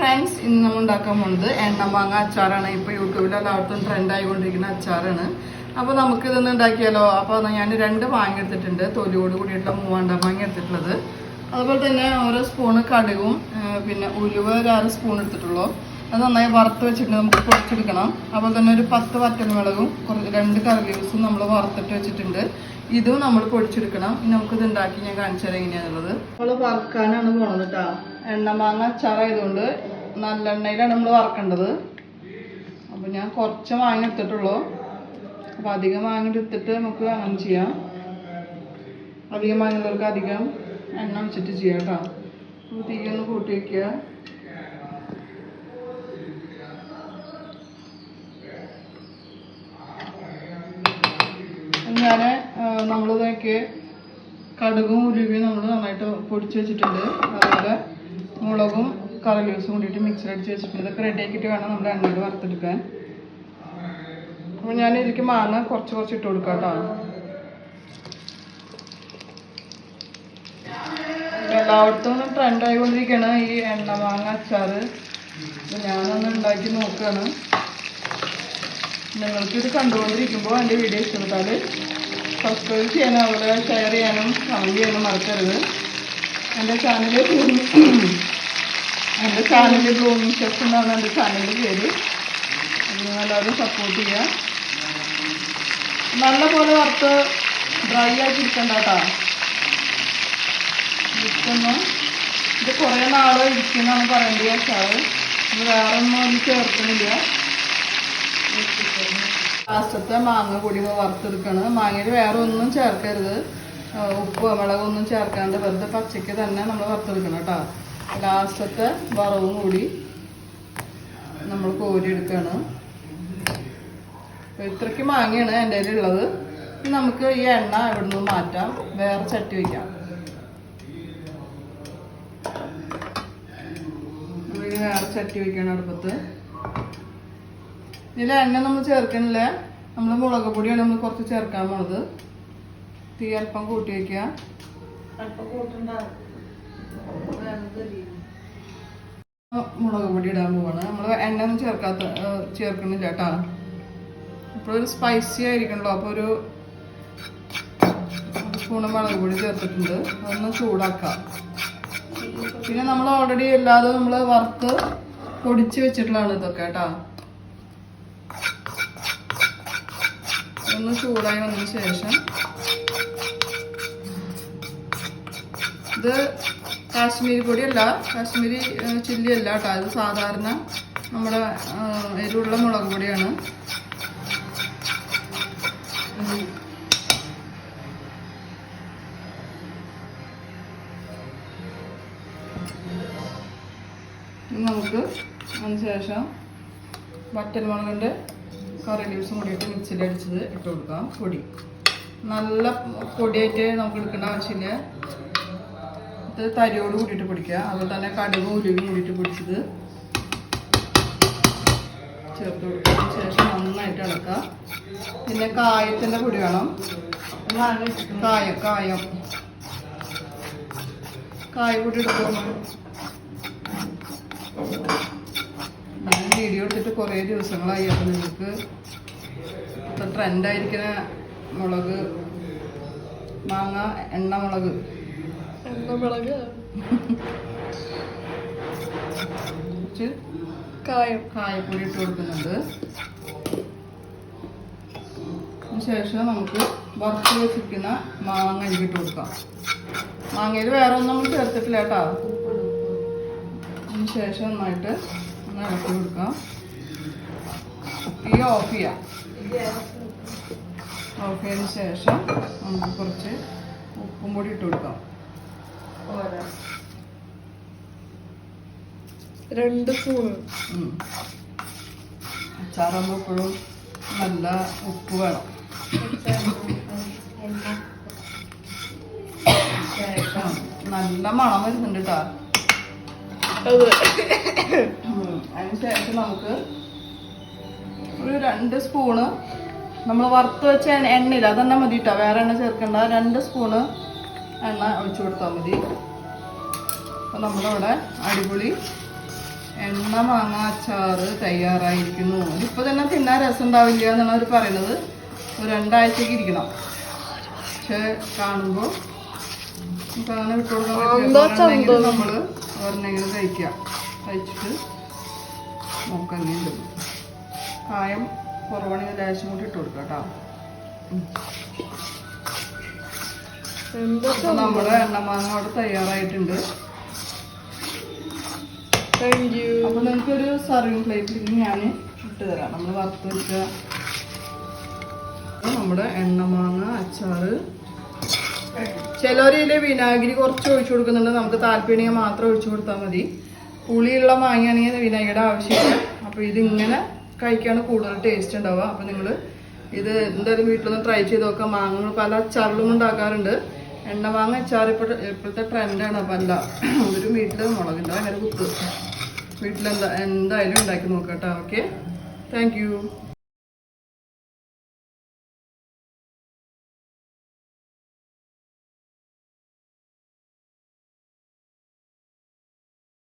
Friends ഇന്ന് നമ്മൾ ഉണ്ടാക്കാൻ പോകുന്നത് എണ്ണ മാങ്ങ അച്ചാറാണ്. ഇപ്പോൾ യൂട്യൂബിൽ എല്ലായിടത്തും ട്രെൻഡ് ആയിക്കൊണ്ടിരിക്കുന്ന അച്ചാറാണ്. അപ്പോൾ നമുക്ക് ഇതൊന്ന് ഉണ്ടാക്കിയാലോ അപ്പോൾ ഞാൻ രണ്ട് മാങ്ങ എടുത്തിട്ടുണ്ട്. തൊലിയോട് കൂടിയിട്ടുള്ള മൂവാണ്ട മാങ്ങ എടുത്തിട്ടുള്ളത്. അതുപോലെ തന്നെ ഓരോ സ്പൂണ് കടുകും പിന്നെ ഉലുവ ഒരു ആറ് സ്പൂൺ എടുത്തിട്ടുള്ളൂ. അത് നന്നായി വറുത്ത് വെച്ചിട്ട് നമുക്ക് പൊടിച്ചെടുക്കണം അതുപോലെ തന്നെ ഒരു പത്ത് വറ്റൽമുളകും കുറച്ച് രണ്ട് കറിലീവ്സും നമ്മൾ വറുത്തിട്ട് വെച്ചിട്ടുണ്ട്. ഇതും നമ്മൾ പൊടിച്ചെടുക്കണം. ഇനി നമുക്കിത് ഉണ്ടാക്കി ഞാൻ കാണിച്ചു തരാം എങ്ങനെയാണുള്ളത് നമ്മൾ വറുക്കാനാണ് പോണത് കേട്ടോ എണ്ണ എണ്ണമാങ്ങ അച്ചാറായതുകൊണ്ട് നല്ലെണ്ണയിലാണ് നമ്മൾ വറക്കേണ്ടത്. അപ്പോൾ ഞാൻ കുറച്ച് മാങ്ങ എടുത്തിട്ടുള്ളൂ. അപ്പോൾ അധികം മാങ്ങ എടുത്തിട്ട് നമുക്ക് അങ്ങനെ ചെയ്യാം. അധികം മാങ്ങുള്ളവർക്ക് അധികം എണ്ണ വെച്ചിട്ട് ചെയ്യാം കേട്ടോ അപ്പോൾ തീ കൂട്ടി വയ്ക്കുക ഞാൻ നമ്മളിതൊക്കെ കടുകും ഉലുവയും നമ്മൾ നന്നായിട്ട് പൊടിച്ച് വെച്ചിട്ടുണ്ട്. അതുപോലെ മുളകും കറിലൂസും കൂടിയിട്ട് മിക്സർ അടിച്ച് വെച്ചിട്ടുണ്ട്. ഇതൊക്കെ റെഡി ആക്കിയിട്ട് വേണം നമ്മൾ എണ്ണയിൽ വറുത്തെടുക്കാൻ. അപ്പോൾ ഞാൻ ഇതിലേക്ക് മാങ്ങ കുറച്ച് കുറച്ച് ഇട്ട് കൊടുക്കാം കേട്ടോ. എല്ലായിടത്തും ട്രെൻഡ് ആയിക്കൊണ്ടിരിക്കുകയാണ് ഈ എണ്ണ മാങ്ങ അച്ചാർ ഞാനൊന്ന് ഉണ്ടാക്കി നോക്കുകയാണ് നിങ്ങൾക്കിത് കണ്ടുകൊണ്ടിരിക്കുമ്പോൾ എന്റെ വീഡിയോ ഇഷ്ടപ്പെട്ടാൽ സബ്സ്ക്രൈബ് ചെയ്യാനും അതുപോലെ ഷെയർ ചെയ്യാനും കമന്റ് ചെയ്യാനും മറക്കരുത്. എന്റെ ചാനൽ എന്റെ ചാനൽ ബ്ലൂമിങ് ഷെഫ് എന്നാണ് എന്റെ ചാനലിന്റെ പേര്. നിങ്ങളെല്ലാവരും സപ്പോർട്ട് ചെയ്യുക നല്ല പോലെ വറുത്ത് ഡ്രൈ ആക്കി ഇരിക്കണ്ട കേട്ടോ ഇത് കുറേ നാളെ ഇരിക്കുന്നതാണ് പറയേണ്ടത് അച്ചാറ്. ഇത് വേറെ ഒന്നും ചേർക്കുന്നില്ല. ലാസ്റ്റത്തെ മാങ്ങ കൂടി വറുത്തെടുക്കണം. മാങ്ങയിൽ വേറെ ഒന്നും ചേർക്കരുത് ഉപ്പ് മുളകൊന്നും ചേർക്കാണ്ട് വെറുതെ പച്ചയ്ക്ക് തന്നെ നമ്മൾ വറുത്തെടുക്കണം കേട്ടോ. ലാസ്റ്റത്തെ വറവും കൂടി നമ്മൾ കോരിയെടുക്കുകയാണ് അപ്പോൾ ഇത്രയ്ക്ക് മാങ്ങയാണ് എന്റെ കയ്യിലുള്ളത്. നമുക്ക് ഈ എണ്ണ ഇവിടുന്ന് മാറ്റാം. വേറെ ചട്ടി വയ്ക്കാം. വേറെ ചട്ടി വയ്ക്കണം അടുപ്പത്ത്. ഇതിൽ എണ്ണ നമ്മൾ ചേർക്കണില്ല? നമ്മൾ മുളക് പൊടിയാണ് നമ്മൾ കുറച്ച് ചേർക്കാൻ പോണത്. തീ അല്പം കൂട്ടി വയ്ക്കുക മുളക് പൊടി ഇടാൻ പോവാണ്. നമ്മൾ എണ്ണ ഒന്നും ചേർക്കാത്ത ചേർക്കുന്നില്ല ചേർക്കണില്ല കേട്ടോ ഇപ്പോഴൊരു സ്പൈസി ആയിരിക്കണല്ലോ. അപ്പോൾ ഒരു സ്പൂണ് മുളക് പൊടി ചേർത്തിട്ടുണ്ട്. അതൊന്ന് ചൂടാക്കാം. പിന്നെ നമ്മൾ ഓൾറെഡി അല്ലാതെ നമ്മൾ വറുത്ത് പൊടിച്ച് വെച്ചിട്ടുള്ളതാണ് ഇതൊക്കെ കേട്ടോ. ഒന്ന് ചൂടായി വന്നതിന് ശേഷം ഇത് കാശ്മീരി പൊടിയല്ല കാശ്മീരി ചില്ലി അല്ല കേട്ടോ. ഇത് സാധാരണ നമ്മുടെ എരിവുള്ള മുളക് പൊടിയാണ്. നമുക്ക് അതിന് ശേഷം വറ്റൽമുളകിന്റെ കറി ലീവ്സും കൂടിയിട്ട് മിക്സിയിൽ അടിച്ചത് ഇട്ട് കൊടുക്കാം. പൊടി. നല്ല പൊടിയായിട്ട് നമുക്ക് എടുക്കേണ്ട ആവശ്യമില്ല. ഇത് തരിയോട് കൂടിയിട്ട് പൊടിക്കുക. അതുപോലെ തന്നെ കടുകും ഉരുവി കൂടിയിട്ട് പൊടിച്ചത് ചേർത്ത് കൊടുത്തതിന് ശേഷം നന്നായിട്ട് ഇളക്കുക. പിന്നെ കായത്തിന്റെ പൊടി വേണം. കായം കായം. കായ കൂട്ടി ഞാൻ വീഡിയോ എടുത്തിട്ട് കുറേ ദിവസങ്ങളായി അപ്പോൾ നിങ്ങൾക്ക് ട്രെൻഡായിരിക്കുന്ന മുളക് മാങ്ങ എണ്ണ മുളക് മുളക് കുറച്ച് കായം. കായപ്പൊടി ഇട്ട് കൊടുക്കുന്നുണ്ട്. ശേഷം നമുക്ക് വറുത്ത് വെച്ചിരിക്കുന്ന മാങ്ങ ഇട്ട് കൊടുക്കാം. മാങ്ങയിൽ വേറെ ഒന്നും നമ്മൾ ചേർത്തിട്ടില്ല കേട്ടോ. അതിന് ശേഷം നന്നായിട്ട് ഒന്ന് ഇളക്കി കൊടുക്കാം. തീ ഓഫ് ചെയ്യാം. ഓഫ് ചെയ്തതിന് ശേഷം നമുക്ക് കുറച്ച് ഉപ്പും കൂടി ഇട്ട് കൊടുക്കാം. രണ്ട് സ്പൂണ്. അച്ചാറാകുമ്പോൾ എപ്പോഴും നല്ല ഉപ്പ് വേണം. നല്ല മണം വരുന്നുണ്ട് കേട്ടോ അത് അതിന് ശേഷം നമുക്ക് ഒരു രണ്ട് സ്പൂണ് നമ്മൾ വറുത്ത് വെച്ച എണ്ണ- എണ്ണയില്ല അതെണ്ണ മതി കേട്ടോ വേറെ എണ്ണ ചേർക്കേണ്ട. രണ്ട് സ്പൂണ് എണ്ണ ഒഴിച്ചു കൊടുത്താൽ മതി. അപ്പം നമ്മളവിടെ അടിപൊളി എണ്ണ മാങ്ങ അച്ചാറ് തയ്യാറായിരിക്കുന്നു. ഇപ്പോൾ തന്നെ തിന്നാൻ രസം ഉണ്ടാവില്ല എന്നാണ് അവർ പറയുന്നത്. ഒരു രണ്ടാഴ്ചക്ക് ഇരിക്കണം. പക്ഷെ കാണുമ്പോൾ നമുക്ക് അങ്ങനെ വിട്ടുകൊടുക്കാൻ പറ്റില്ല? നമ്മൾ ഒരെണ്ണെങ്കിലും കഴിക്കുക കഴിച്ചിട്ട് നോക്കാം വീണ്ടും കായം കുറവാണെങ്കിൽ ലേശം കൂടി ഇട്ട് കൊടുക്കാം കേട്ടോ. അപ്പോൾ നമ്മുടെ എണ്ണമാങ്ങ അവിടെ തയ്യാറായിട്ടുണ്ട്. അപ്പോൾ നിങ്ങൾക്കൊരു സർവിങ് പ്ലേറ്റിൽ ഞാൻ ഇട്ട് തരാം. നമ്മൾ വറുത്ത് വെച്ച നമ്മുടെ എണ്ണമാങ്ങ അച്ചാറ്. ചിലരിൽ വിനാഗിരി കുറച്ച് ഒഴിച്ചു കൊടുക്കുന്നുണ്ട്. നമുക്ക് താല്പര്യം മാത്രം ഒഴിച്ചു കൊടുത്താൽ മതി. പുളിയുള്ള മാങ്ങയാണെങ്കിൽ വിനാഗിരിയുടെ ആവശ്യമില്ല. അപ്പോൾ ഇതിങ്ങനെ കഴിക്കാണ് കൂടുതൽ ടേസ്റ്റ് ഉണ്ടാവുക. അപ്പോൾ നിങ്ങൾ ഇത് എന്തായാലും വീട്ടിലൊന്ന് ട്രൈ ചെയ്ത് നോക്കാം മാങ്ങകൾ പല അച്ചാറിലും ഉണ്ടാക്കാറുണ്ട്. എണ്ണ മാങ്ങ അച്ചാർ ഇപ്പോൾ ഇപ്പോഴത്തെ ട്രെൻഡാണ് അപ്പം അല്ല ഒരു വീട്ടിൽ മുളകില്ല അങ്ങനെ കുക്ക്. വീട്ടിലെന്താ എന്തായാലും ഉണ്ടാക്കി നോക്കാം കേട്ടോ. Okay thank